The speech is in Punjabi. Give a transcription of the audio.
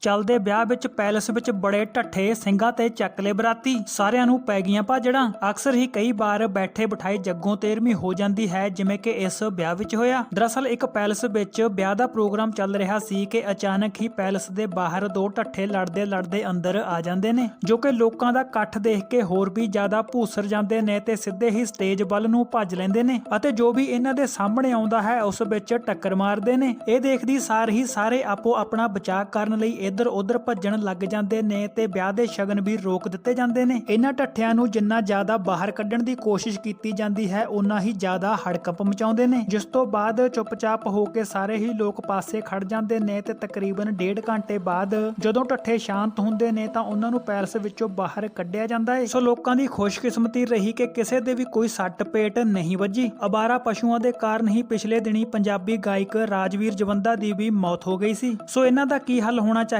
ਚੱਲਦੇ ਵਿਆਹ ਵਿੱਚ ਪੈਲਸ ਵਿੱਚ ਬੜੇ ਢੱਠੇ ਸਿੰਘਾਂ ਤੇ ਚੱਕਲੇ ਬਰਾਤੀ। ਸਾਰਿਆਂ ਨੂੰ ਪੈ ਗਈਆਂ ਭਾਜੜਾਂ। ਅਕਸਰ ਹੀ ਕਈ ਵਾਰ ਬੈਠੇ ਬਿਠਾਏ ਜੱਗੋਂ ਤੇਰਵੀਂ ਹੋ ਜਾਂਦੀ ਹੈ, ਜਿਵੇਂ ਕਿ ਇਸ ਵਿਆਹ ਵਿੱਚ ਹੋਇਆ। ਦਰਅਸਲ ਇੱਕ ਪੈਲਸ ਵਿੱਚ ਵਿਆਹ ਦਾ ਪ੍ਰੋਗਰਾਮ ਚੱਲ ਰਿਹਾ ਸੀ ਕਿ ਅਚਾਨਕ ਹੀ ਪੈਲਸ ਦੇ ਬਾਹਰ ਦੋ ਢੱਠੇ ਲੜਦੇ ਲੜਦੇ ਅੰਦਰ ਆ ਜਾਂਦੇ ਨੇ, ਜੋ ਕਿ ਲੋਕਾਂ ਦਾ ਇਕੱਠ ਦੇਖ ਕੇ ਹੋਰ ਵੀ ਜ਼ਿਆਦਾ ਭੂਸਰ ਜਾਂਦੇ ਨੇ ਤੇ ਸਿੱਧੇ ਹੀ ਸਟੇਜ ਵੱਲ ਨੂੰ ਭੱਜ ਲੈਂਦੇ ਨੇ ਅਤੇ ਜੋ ਵੀ ਇਹਨਾਂ ਦੇ ਸਾਹਮਣੇ ਆਉਂਦਾ ਹੈ, ਉਸ ਵਿੱਚ ਟੱਕਰ ਮਾਰਦੇ ਨੇ। ਇਹ ਦੇਖਦੀ ਸਾਰ ਹੀ ਸਾਰੇ ਆਪੋ ਆਪਣਾ ਬਚਾਅ ਕਰਨ ਲਈ ਇੱਧਰ ਉੱਧਰ ਭੱਜਣ ਲੱਗ ਜਾਂਦੇ ਨੇ ਤੇ ਵਿਆਹ ਦੇ ਸ਼ਗਨ ਵੀ ਰੋਕ ਦਿੱਤੇ ਜਾਂਦੇ ਨੇ। ਇਹਨਾਂ ਢੱਠਿਆਂ ਨੂੰ ਜਿੰਨਾ ਜ਼ਿਆਦਾ ਬਾਹਰ ਕੱਢਣ ਦੀ ਕੋਸ਼ਿਸ਼ ਕੀਤੀ ਜਾਂਦੀ ਹੈ ਉਨਾ ਹੀ ਜ਼ਿਆਦਾ ਹੜਕੰਪ ਮਚਾਉਂਦੇ ਨੇ। ਜਿਸ ਤੋਂ ਬਾਅਦ ਚੁੱਪਚਾਪ ਹੋ ਕੇ ਸਾਰੇ ਹੀ ਲੋਕ ਪਾਸੇ ਖੜ ਜਾਂਦੇ ਨੇ ਤੇ ਤਕਰੀਬਨ ਡੇਢ ਘੰਟੇ ਬਾਅਦ ਜਦੋਂ ਢੱਠੇ ਸ਼ਾਂਤ ਹੁੰਦੇ ਨੇ ਤਾਂ ਉਹਨਾਂ ਨੂੰ ਪੈਲਸ ਵਿੱਚੋਂ ਬਾਹਰ ਕੱਢਿਆ ਜਾਂਦਾ ਹੈ ਸੋ ਲੋਕਾਂ ਦੀ ਖੁਸ਼ਕਿਸਮਤੀ ਰਹੀ ਕਿ ਕਿਸੇ ਦੇ ਵੀ ਕੋਈ ਸੱਟ ਪੇਟ ਨਹੀਂ ਵੱਜੀ। ਅਬਾਰਾ ਪਸ਼ੂਆਂ ਦੇ ਕਾਰਨ ਹੀ ਪਿਛਲੇ ਦਿਨੀ ਪੰਜਾਬੀ ਗਾਇਕ ਰਾਜਵੀਰ ਜਵੰਦਾ ਦੀ ਵੀ ਮੌਤ ਹੋ ਗਈ ਸੀ। ਸੋ ਇਹਨਾਂ ਦਾ ਕੀ ਹੱਲ ਹੋਣਾ ਚਾਹੀਦਾ